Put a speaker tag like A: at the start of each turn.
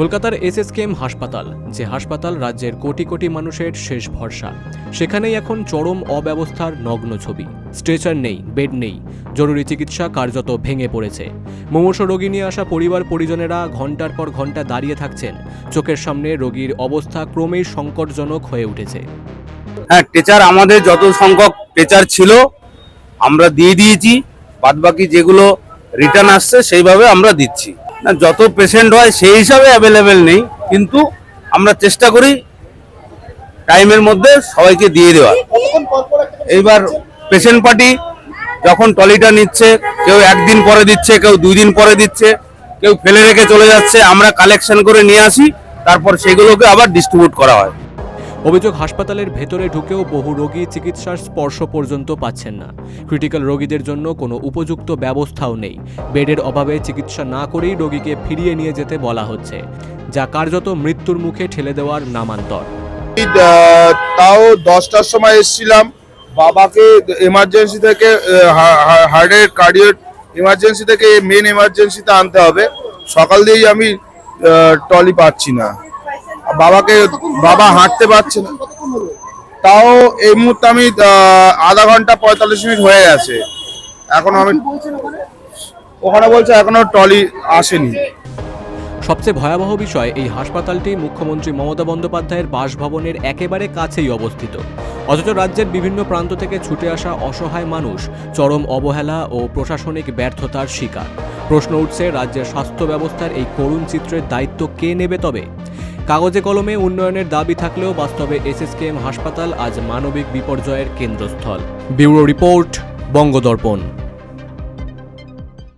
A: কলকাতার S S SSKM হাসপাতাল, যে হাসপাতাল রাজ্যের কোটি কোটি মানুষের শেষ ভরসা। সেখানেই এখন চরম অব্যবস্থার নগ্ন ছবি। স্ট্রেচার নেই, বেড নেই, জরুরি চিকিৎসা কার্যত ভেঙে পড়েছে। মুমূর্ষ রোগী নিয়ে আসা পরিবার পরিজনেরা ঘণ্টার পর ঘণ্টা দাঁড়িয়ে থাকছেন। চোখের সামনে রোগীর অবস্থা ক্রমেই সংকটজনক হয়ে উঠেছে।
B: হ্যাঁ টেচার আমাদের যত সংখ্যক টেচার ছিল, আমরা দিয়ে দিয়েছি। বাদবাকি যেগুলো রিটার্ন আসছে, সেইভাবে আমরা দিচ্ছি। না, যত পেশেন্ট হয়, সেই হিসাবে অ্যাভেলেবেল নেই। কিন্তু আমরা চেষ্টা করি টাইমের মধ্যে সবাইকে দিয়ে দেওয়া এইবার পেশেন্ট পার্টি যখন টলিটা নিচ্ছে, কেউ একদিন পরে দিচ্ছে, কেউ দুই দিন পরে দিচ্ছে, কেউ ফেলে রেখে চলে যাচ্ছে, আমরা কালেকশন করে নিয়ে আসি, তারপর সেগুলোকে আবার ডিস্ট্রিবিউট করা হয়।
A: অভিযোগ, হাসপাতালের ভেতরে ঢুকেও বহু রোগী চিকিৎসার স্পর্শ পর্যন্ত পাচ্ছেন না। ক্রিটিক্যাল রোগীদের জন্য কোনো উপযুক্ত ব্যবস্থাও নেই। বেডের অভাবে চিকিৎসা না করেই রোগীকে ফিরিয়ে নিয়ে যেতে বলা হচ্ছে, যা কার্যত মৃত্যুর মুখে ঠেলে দেওয়ার নামান্তর।
C: তাও দশটার সময় এসেছিলাম। বাবাকে এমার্জেন্সি থেকে হার্টের কার্ডিওর এমার্জেন্সি থেকে মেন এমার্জেন্সিতে আনতে হবে। সকাল দিয়েই আমি টলি পাচ্ছি না। বাবাকে বাবা হাঁটতে পারছে না। তাও এই মুহূর্তে আমি আধা ঘণ্টা পঁয়তাল্লিশ মিনিট হয়ে গেছে। এখন আমি ওখানে বলছে এখনও টলি আসেনি।
A: সবচেয়ে ভয়াবহ বিষয়, এই হাসপাতালটি মুখ্যমন্ত্রী মমতা বন্দ্যোপাধ্যায়ের বাসভবনের একেবারে কাছেই অবস্থিত। অথচ রাজ্যের বিভিন্ন প্রান্ত থেকে ছুটে আসা অসহায় মানুষ চরম অবহেলা ও প্রশাসনিক ব্যর্থতার শিকার। প্রশ্ন উঠছে, রাজ্যের স্বাস্থ্য ব্যবস্থার এই করুণ চিত্রের দায়িত্ব কে নেবে তবে? কাগজে কলমে উন্নয়নের দাবি থাকলেও বাস্তবে এসএসকেএম হাসপাতাল আজ মানবিক বিপর্যয়ের কেন্দ্রস্থল। Bureau report, Bangadarpan.